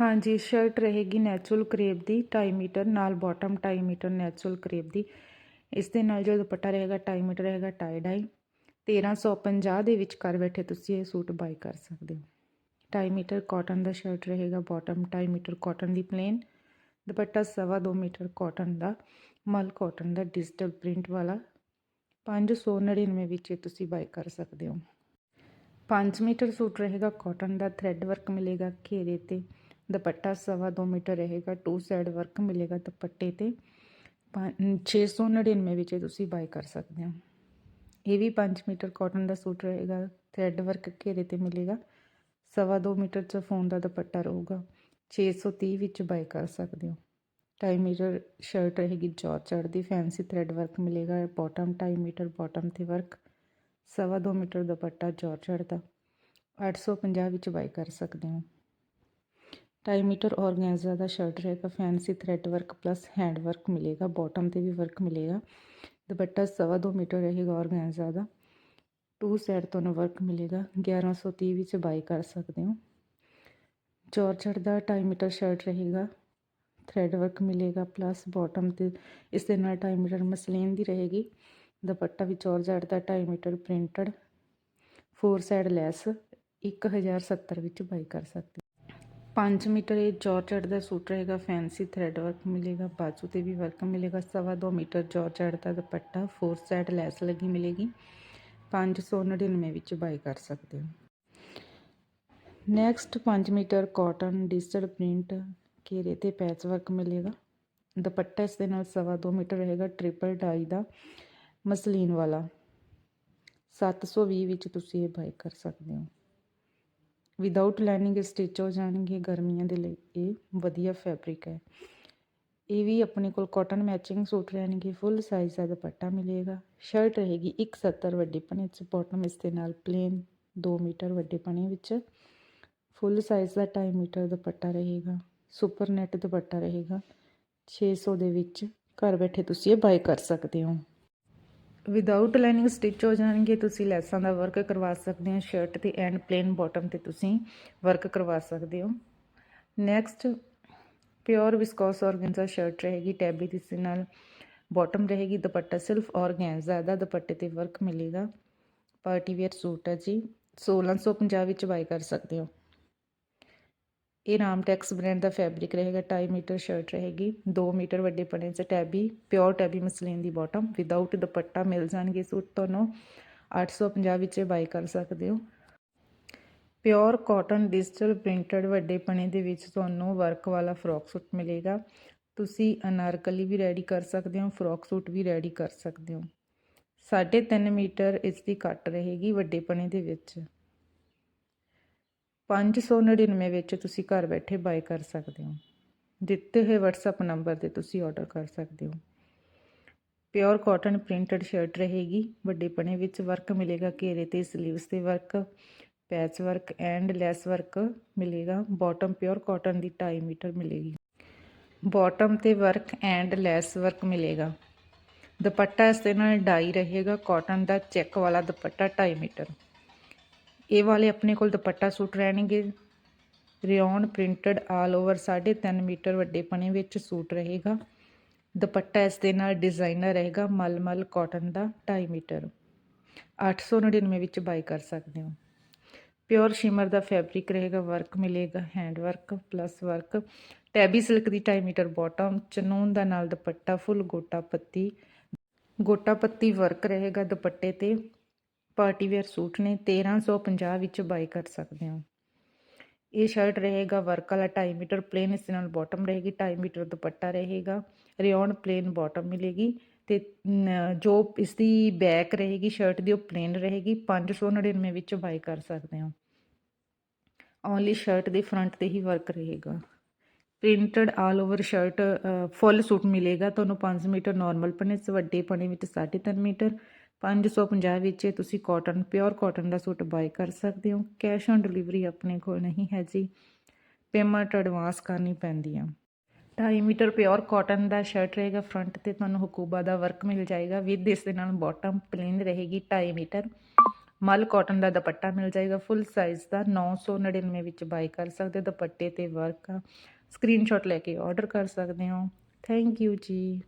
ਹਾਂਜੀ ਸ਼ਰਟ ਰਹੇਗੀ natural crepe ਦੀ 2.5 ਮੀਟਰ ਨਾਲ ਬਾਟਮ 2.5 ਮੀਟਰ ਨੈਚੁਰਲ ਕਰੇਪ ਦੀ। ਇਸ ਦੇ ਨਾਲ ਜੋ ਦੁਪੱਟਾ ਰਹੇਗਾ 2.5 ਮੀਟਰ ਰਹੇਗਾ ਟਾਈ ਡਾਈ 1350 ਦੇ ਵਿੱਚ ਘਰ ਬੈਠੇ ਤੁਸੀਂ ਇਹ ਸੂਟ ਬਾਈ ਕਰ ਸਕਦੇ ਹੋ। 2.5 ਮੀਟਰ ਕਾਟਨ ਦਾ ਸ਼ਰਟ ਰਹੇਗਾ ਬਾਟਮ 2.5 ਮੀਟਰ ਕਾਟਨ ਦੀ ਪਲੇਨ ਦੁਪੱਟਾ ਸਵਾ ਦੋ ਮੀਟਰ ਕਾਟਨ ਦਾ, ਮਲ ਕਾਟਨ ਦਾ ਡਿਜੀਟਲ ਪ੍ਰਿੰਟ ਵਾਲਾ। 599 ਵਿੱਚ ਇਹ ਤੁਸੀਂ ਬਾਈ ਕਰ ਸਕਦੇ ਹੋ। 5 ਮੀਟਰ ਸੂਟ ਰਹੇਗਾ ਕਾਟਨ ਦਾ ਥ੍ਰੈਡ ਵਰਕ ਮਿਲੇਗਾ ਘੇਰੇ ਤੇ। ਦੁਪੱਟਾ ਸਵਾ ਦੋ ਮੀਟਰ ਰਹੇਗਾ ਟੂ ਸਾਈਡ ਵਰਕ ਮਿਲੇਗਾ ਦੁਪੱਟੇ ਤੇ। 699 ਵਿੱਚ ਤੁਸੀਂ ਬਾਈ ਕਰ ਸਕਦੇ ਹੋ। ਇਹ ਵੀ 5 ਮੀਟਰ ਕਾਟਨ ਦਾ ਸੂਟ ਰਹੇਗਾ ਥ੍ਰੈਡ ਵਰਕ ਘੇਰੇ ਤੇ ਮਿਲੇਗਾ। ਸਵਾ ਦੋ ਮੀਟਰ ਚ ਫੋਨ ਦਾ ਦੁਪੱਟਾ ਰਹੂਗਾ 630 ਵਿੱਚ ਬਾਈ ਕਰ ਸਕਦੇ ਹੋ। 2.5 ਮੀਟਰ ਸ਼ਰਟ ਰਹੇਗੀ ਜੌਰਜਟ ਦੀ ਫੈਂਸੀ ਥ੍ਰੈਡ ਵਰਕ ਮਿਲੇਗਾ ਬਾਟਮ 2.5 ਮੀਟਰ ਬਾਟਮ ਤੇ ਵਰਕ ਸਵਾ ਦੋ ਮੀਟਰ ਦੁਪੱਟਾ ਜੌਰਜਟ ਦਾ 850 ਵਿੱਚ ਬਾਈ ਕਰ ਸਕਦੇ ਹੋ। 2.5 ਮੀਟਰ ਔਰਗੈਂਜ਼ਾ ਦਾ ਸ਼ਰਟ ਰਹੇਗਾ fancy thread work plus hand work ਮਿਲੇਗਾ, ਬਾਟਮ ਤੇ ਵੀ ਵਰਕ ਮਿਲੇਗਾ। ਦੁਪੱਟਾ ਸਵਾ ਦੋ ਮੀਟਰ ਰਹੇਗਾ ਔਰਗੈਂਜ਼ਾ ਦਾ। ਟੂ ਸਾਈਡ ਤੁਹਾਨੂੰ ਵਰਕ ਮਿਲੇਗਾ 1130 ਵਿੱਚ ਬਾਈ ਕਰ ਸਕਦੇ ਹੋ। ਜੌਰਜਟ ਦਾ 2.5 ਮੀਟਰ ਸ਼ਰਟ ਰਹੇਗਾ, ਥ੍ਰੈਡ ਵਰਕ ਮਿਲੇਗਾ ਪਲੱਸ ਬਾਟਮ ਤੇ, ਇਸ ਦੇ ਨਾਲ 2.5 ਮੀਟਰ ਮਸਲੀਨ ਦੀ ਰਹੇਗੀ। ਦੁਪੱਟਾ ਵੀ ਜੌਰਜਟ ਦਾ 2.5 metre printed, four side lace 1070 ਵਿੱਚ ਬਾਈ ਕਰ ਸਕਦੇ 5 ਮੀਟਰ ਇਹ ਜੌਰਜਟ ਦਾ ਸੂਟ ਰਹੇਗਾ ਫੈਂਸੀ ਥ੍ਰੈਡ ਵਰਕ ਮਿਲੇਗਾ, ਬਾਜੂ ਤੇ ਵੀ ਵਰਕ ਮਿਲੇਗਾ, ਸਵਾ ਦੋ ਮੀਟਰ ਜੌਰਜਟ ਦਾ ਦੁਪੱਟਾ ਫੋਰ ਸਾਈਡ ਲੈਸ ਲੱਗੀ ਮਿਲੇਗੀ 599 ਵਿੱਚ ਬਾਈ ਕਰ ਸਕਦੇ ਹੋ। Next 5 metre cotton digital print ਘੇਰੇ ਤੇ ਪੈਚ ਵਰਕ ਮਿਲੇਗਾ, ਦੁਪੱਟਾ ਇਸ ਦੇ ਨਾਲ ਸਵਾ ਦੋ ਮੀਟਰ ਰਹੇਗਾ ਟ੍ਰਿਪਲ ਡਾਈ ਦਾ ਮਸਲੀਨ ਵਾਲਾ 720 ਵਿੱਚ ਤੁਸੀਂ ਇਹ ਬਾਈ ਕਰ ਸਕਦੇ ਹੋ। ਵਿਦਆਊਟ ਲਾਈਨਿੰਗ ਸਟਿਚ ਹੋ ਜਾਣਗੇ ਗਰਮੀਆਂ ਦੇ ਲਈ, ਇਹ ਵਧੀਆ ਫੈਬਰਿਕ ਹੈ। ਇਹ ਵੀ ਆਪਣੇ ਕੋਲ ਕਾਟਨ ਮੈਚਿੰਗ ਸੂਟ ਰਹਿਣਗੇ ਫੁੱਲ ਸਾਈਜ਼ ਦਾ ਦੁਪੱਟਾ ਮਿਲੇਗਾ। ਸ਼ਰਟ ਰਹੇਗੀ 170 ਵੱਡੇ ਪਨੇ ਚ ਬਾਟਮ ਇਸ ਦੇ ਨਾਲ ਪਲੇਨ 2 ਮੀਟਰ ਵੱਡੇ ਪਨੇ ਵਿੱਚ। ਫੁੱਲ ਸਾਈਜ਼ ਦਾ 2.5 ਮੀਟਰ ਦੁਪੱਟਾ ਰਹੇਗਾ ਸੁਪਰ ਨੈਟ ਦੁਪੱਟਾ ਰਹੇਗਾ। 600 ਦੇ ਵਿੱਚ ਘਰ ਬੈਠੇ ਤੁਸੀਂ ਇਹ ਬਾਈ ਕਰ ਸਕਦੇ ਹੋ। ਵਿਦਆਊਟ ਲਾਈਨਿੰਗ ਸਟਿਚ ਹੋ ਜਾਣਗੇ, ਤੁਸੀਂ ਲੈਸਾਂ ਦਾ ਵਰਕ ਕਰਵਾ ਸਕਦੇ ਹੋ ਸ਼ਰਟ ਤੇ ਐਂਡ ਪਲੇਨ ਬਾਟਮ ਤੇ ਤੁਸੀਂ ਵਰਕ ਕਰਵਾ ਸਕਦੇ ਹੋ। Next pure viscose organza shirt ਰਹੇਗੀ ਟੈਬੀ ਦੇ ਨਾਲ ਬਾਟਮ ਰਹੇਗੀ, ਦੁਪੱਟਾ ਸਿਰਫ ਔਰਗੈਂਜ਼ਾ ਦਾ ਦੁਪੱਟੇ ਤੇ ਵਰਕ ਮਿਲੇਗਾ। ਪਾਰਟੀ ਵੇਅਰ ਸੂਟ ਹੈ ਜੀ 1650 ਵਿੱਚ ਬਾਈ ਕਰ ਸਕਦੇ ਹੋ। ਇਹ ਰਾਮ ਟੈਕਸ ਬ੍ਰਾਂਡ ਦਾ ਫੈਬਰਿਕ ਰਹੇਗਾ 2.5 ਮੀਟਰ ਸ਼ਰਟ ਰਹੇਗੀ 2 ਮੀਟਰ ਵੱਡੇ ਪਣੇ 'ਚ ਟੈਬੀ, ਪਿਓਰ ਟੈਬੀ ਮਸਲੀਨ ਦੀ ਬਾਟਮ ਵਿਦਆਊਟ ਦੁਪੱਟਾ ਮਿਲ ਜਾਣਗੇ ਸੂਟ ਤੁਹਾਨੂੰ 850 ਵਿੱਚ ਬਾਈ ਕਰ ਸਕਦੇ ਹੋ। ਪਿਓਰ ਕਾਟਨ ਡਿਜੀਟਲ ਪ੍ਰਿੰਟਡ ਵੱਡੇ ਪਣੇ ਦੇ ਵਿੱਚ ਤੁਹਾਨੂੰ ਵਰਕ ਵਾਲਾ ਫਰੋਕ ਸੂਟ ਮਿਲੇਗਾ। ਤੁਸੀਂ ਅਨਾਰਕਲੀ ਵੀ ਰੈਡੀ ਕਰ ਸਕਦੇ ਹੋ ਫਰੋਕ ਸੂਟ ਵੀ ਰੈਡੀ ਕਰ ਸਕਦੇ ਹੋ। 3.5 ਮੀਟਰ ਇਸ ਦੀ ਕੱਟ ਰਹੇਗੀ ਵੱਡੇ ਪਣੇ ਦੇ ਵਿੱਚ। 599 ਵਿੱਚ ਤੁਸੀਂ ਘਰ ਬੈਠੇ ਬਾਏ ਕਰ ਸਕਦੇ ਹੋ। ਦਿੱਤੇ ਹੋਏ WhatsApp ਨੰਬਰ ਤੇ ਤੁਸੀਂ ਆਰਡਰ ਕਰ ਸਕਦੇ ਹੋ। ਪਿਓਰ ਕਾਟਨ ਪ੍ਰਿੰਟਡ ਸ਼ਰਟ ਰਹੇਗੀ। ਵੱਡੇ ਪਣੇ ਵਿੱਚ ਵਰਕ ਮਿਲੇਗਾ। ਘੇਰੇ ਤੇ 슬ੀਵਸ ਤੇ work patch work and lace work ਮਿਲੇਗਾ। ਬਾਟਮ ਪਿਓਰ ਕਾਟਨ ਦੀ 2.5 ਮੀਟਰ ਮਿਲੇਗੀ। ਬਾਟਮ ਤੇ ਵਰਕ ਐਂਡ ਲੈਸ ਵਰਕ ਮਿਲੇਗਾ। ਦੁਪੱਟਾ ਇਸ ਦੇ ਨਾਲ ਡਾਈ ਰਹੇਗਾ। ਕਾਟਨ ਦਾ ਚੈੱਕ ਵਾਲਾ ਦੁਪੱਟਾ 2.5 ਮੀਟਰ। ਇਹ ਵਾਲੇ ਆਪਣੇ ਕੋਲ ਦੁਪੱਟਾ ਸੂਟ ਰਹਿਣਗੇ। Rayon printed all over 3.5 metre ਵੱਡੇ ਪਣੇ ਵਿੱਚ ਸੂਟ ਰਹੇਗਾ। ਦੁਪੱਟਾ ਇਸ ਦੇ ਨਾਲ ਡਿਜ਼ਾਈਨਰ ਰਹੇਗਾ ਮਲਮਲ ਕਾਟਨ ਦਾ 2.5 ਮੀਟਰ। 899 ਵਿੱਚ ਬਾਈ ਕਰ ਸਕਦੇ ਹੋ। ਪਿਓਰ ਸ਼ਿਮਰ ਦਾ ਫੈਬਰਿਕ ਰਹੇਗਾ, ਵਰਕ ਮਿਲੇਗਾ hand work plus work. Tabby silk ਦੀ 2.5 ਮੀਟਰ ਬਾਟਮ, ਚਨੂਨ ਦਾ ਨਾਲ ਦੁਪੱਟਾ ਫੁੱਲ ਗੋਟਾ ਪੱਤੀ। ਗੋਟਾ ਪੱਤੀ ਵਰਕ ਰਹੇਗਾ ਦੁਪੱਟੇ ਤੇ। ਪਾਰਟੀ ਵੇਅਰ ਸੂਟ ਨੇ 1350 ਵਿੱਚ ਬਾਈ ਕਰ ਸਕਦੇ ਹੋ। ਇਹ ਸ਼ਰਟ ਰਹੇਗਾ ਵਰਕ ਵਾਲਾ 2.5 ਮੀਟਰ ਪਲੇਨ ਇਸ ਨਾਲ ਬਾਟਮ ਰਹੇਗੀ 2.5 ਮੀਟਰ ਦੁਪੱਟਾ ਰਹੇਗਾ ਰਿਓਨ ਪਲੇਨ ਬਾਟਮ ਮਿਲੇਗੀ ਤੇ ਜੋ ਇਸ ਦੀ ਬੈਕ ਰਹੇਗੀ ਸ਼ਰਟ ਦੀ ਉਹ ਪਲੇਨ ਰਹੇਗੀ 599 ਵਿੱਚ ਬਾਈ ਕਰ ਸਕਦੇ ਹੋ। ਓਨਲੀ ਸ਼ਰਟ ਦੇ ਫਰੰਟ ਤੇ ਹੀ ਵਰਕ ਰਹੇਗਾ। Printed all over shirt full suit ਮਿਲੇਗਾ, ਤੁਹਾਨੂੰ 5 ਮੀਟਰ ਨਾਰਮਲ ਪਣੇ ਵੱਡੇ ਪਨੇ ਵਿੱਚ 3.5 ਮੀਟਰ 550 ਵਿੱਚ ਤੁਸੀਂ ਕਾਟਨ ਪਿਓਰ ਕਾਟਨ ਦਾ ਸੂਟ ਬਾਈ ਕਰ ਸਕਦੇ ਹੋ। ਕੈਸ਼ ਔਨ ਡਿਲੀਵਰੀ ਆਪਣੇ ਕੋਲ ਨਹੀਂ ਹੈ ਜੀ। ਪੇਮੈਂਟ ਐਡਵਾਂਸ ਕਰਨੀ ਪੈਂਦੀ ਆ। 2.5 ਮੀਟਰ ਪਿਓਰ ਕਾਟਨ ਦਾ ਸ਼ਰਟ ਰਹੇਗਾ ਫਰੰਟ ਤੇ, ਤੁਹਾਨੂੰ ਹਕੂਬਾ ਦਾ ਵਰਕ ਮਿਲ ਜਾਏਗਾ। ਵਿਦ ਇਸ ਦੇ ਨਾਲ ਬਾਟਮ ਪਲੇਨ ਰਹੇਗੀ 2.5 ਮੀਟਰ। ਮਲ ਕਾਟਨ ਦਾ ਦੁਪੱਟਾ ਮਿਲ ਜਾਏਗਾ। ਫੁੱਲ ਸਾਈਜ਼ ਦਾ 999 ਵਿੱਚ ਬਾਈ ਕਰ ਸਕਦੇ ਹੋ। ਦੁਪੱਟੇ ਤੇ ਵਰਕ ਆ। ਸਕਰੀਨਸ਼ਾਟ ਲੈ ਕੇ ਆਰਡਰ ਕਰ ਸਕਦੇ ਹੋ। ਥੈਂਕ ਯੂ ਜੀ।